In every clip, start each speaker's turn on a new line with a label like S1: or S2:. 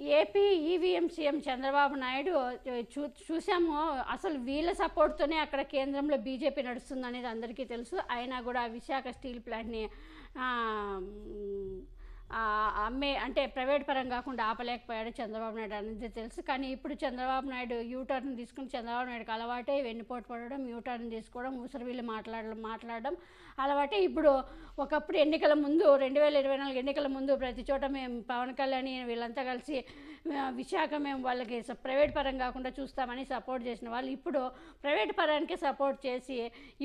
S1: AP EVM CM Chandrababu Naidu చూ చూసాము. అసలు వీళ్ళ సపోర్ట్తోనే అక్కడ కేంద్రంలో బీజేపీ నడుస్తుంది అనేది అందరికీ తెలుసు. అయినా కూడా విశాఖ స్టీల్ ప్లాంట్ని అమ్మే అంటే ప్రైవేట్ పరం కాకుండా ఆపలేకపోయాడు చంద్రబాబు నాయుడు అనేది తెలుసు. కానీ ఇప్పుడు చంద్రబాబు నాయుడు యూటర్న్ తీసుకుని చంద్రబాబు నాయుడుకి అలవాటే వెన్నుపోటు పడడం యూటర్న్ తీసుకోవడం ముసరివీళ్ళు మాట్లాడడం మాట్లాడడం అలవాటే. ఇప్పుడు ఒకప్పుడు ఎన్నికల ముందు రెండు వేల ఇరవై నాలుగు ఎన్నికల ముందు ప్రతి చోట మేము పవన్ కళ్యాణ్ వీళ్ళంతా కలిసి విశాఖ మేము వాళ్ళకి ప్రైవేట్ పరం కాకుండా చూస్తామని సపోర్ట్ చేసిన వాళ్ళు. ఇప్పుడు ప్రైవేట్ పరానికి సపోర్ట్ చేసి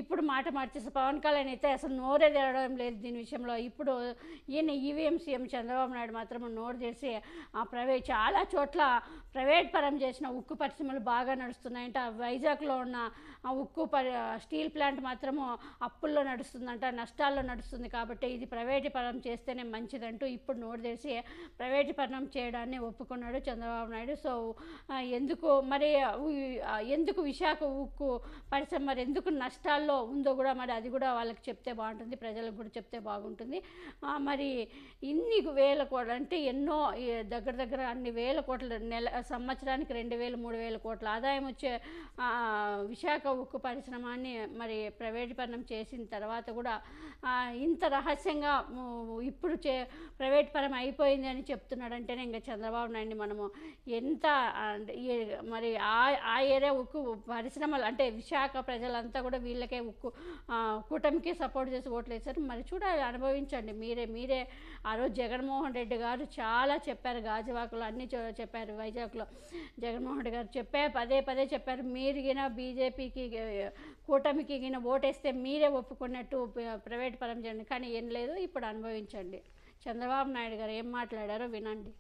S1: ఇప్పుడు మాట మార్చేసి పవన్ కళ్యాణ్ అయితే అసలు నోరే తెరవడం లేదు దీని విషయంలో. ఇప్పుడు ఈయన ఈవీఎం సీఎం చంద్రబాబు నాయుడు మాత్రం నోరు తెరిచి ఆ ప్రైవేట్ చాలా చోట్ల ప్రైవేట్ పరం చేసిన ఉక్కు పరిశ్రమలు బాగా నడుస్తున్నాయంట. వైజాగ్లో ఉన్న ఆ ఉక్కు పరి స్టీల్ ప్లాంట్ మాత్రము అప్పుల్లో నడుస్తుందంట నష్టాల్లో నడుస్తుంది కాబట్టి ఇది ప్రైవేట్ పరం చేస్తేనే మంచిదంటూ ఇప్పుడు నోరు తెరిచి ప్రైవేట్ పరం చేయడాన్ని ఒప్పుకున్నాడు చంద్రబాబు నాయుడు. సో ఎందుకు మరి ఎందుకు విశాఖ ఉక్కు పరిశ్రమ మరి ఎందుకు నష్టాల్లో ఉందో కూడా మరి అది కూడా వాళ్ళకి చెప్తే బాగుంటుంది ప్రజలకు కూడా చెప్తే బాగుంటుంది. మరి ఇన్ని వేల కోట్లు అంటే ఎన్నో దగ్గర దగ్గర అన్ని వేల కోట్ల నెల సంవత్సరానికి రెండు వేలు మూడు వేల కోట్ల ఆదాయం వచ్చే విశాఖ ఉక్కు పరిశ్రమాన్ని మరి ప్రైవేటీకరణం చేసిన తర్వాత కూడా ఇంత రహస్యంగా ఇప్పుడు చే ప్రైవేట్ పరం అయిపోయింది అని చెప్తున్నాడంటేనే ఇంకా చంద్రబాబు నాయుడిని మనము. ఎంత అంటే మరి ఆ ఆ ఏరియా ఉక్కు పరిశ్రమలు అంటే విశాఖ ప్రజలంతా కూడా వీళ్ళకే ఉక్కు కూటమికి సపోర్ట్ చేసి ఓట్లు వేశారు మరి చూడాలి అనుభవించండి. మీరే మీరే ఆ రోజు జగన్మోహన్ రెడ్డి గారు చాలా చెప్పారు గాజువాకలో అన్ని చెప్పారు వైజాగ్లో జగన్మోహన్ రెడ్డి గారు చెప్పే పదే పదే చెప్పారు. మీరు గిన బీజేపీకి కూటమికి గిన ఓటేస్తే మీరే ఒప్పుకున్నట్టు ప్రైవేట్ పరం చేయండి. కానీ ఏం లేదు ఇప్పుడు అనుభవించండి. చంద్రబాబు నాయుడు గారు ఏం మాట్లాడారో వినండి.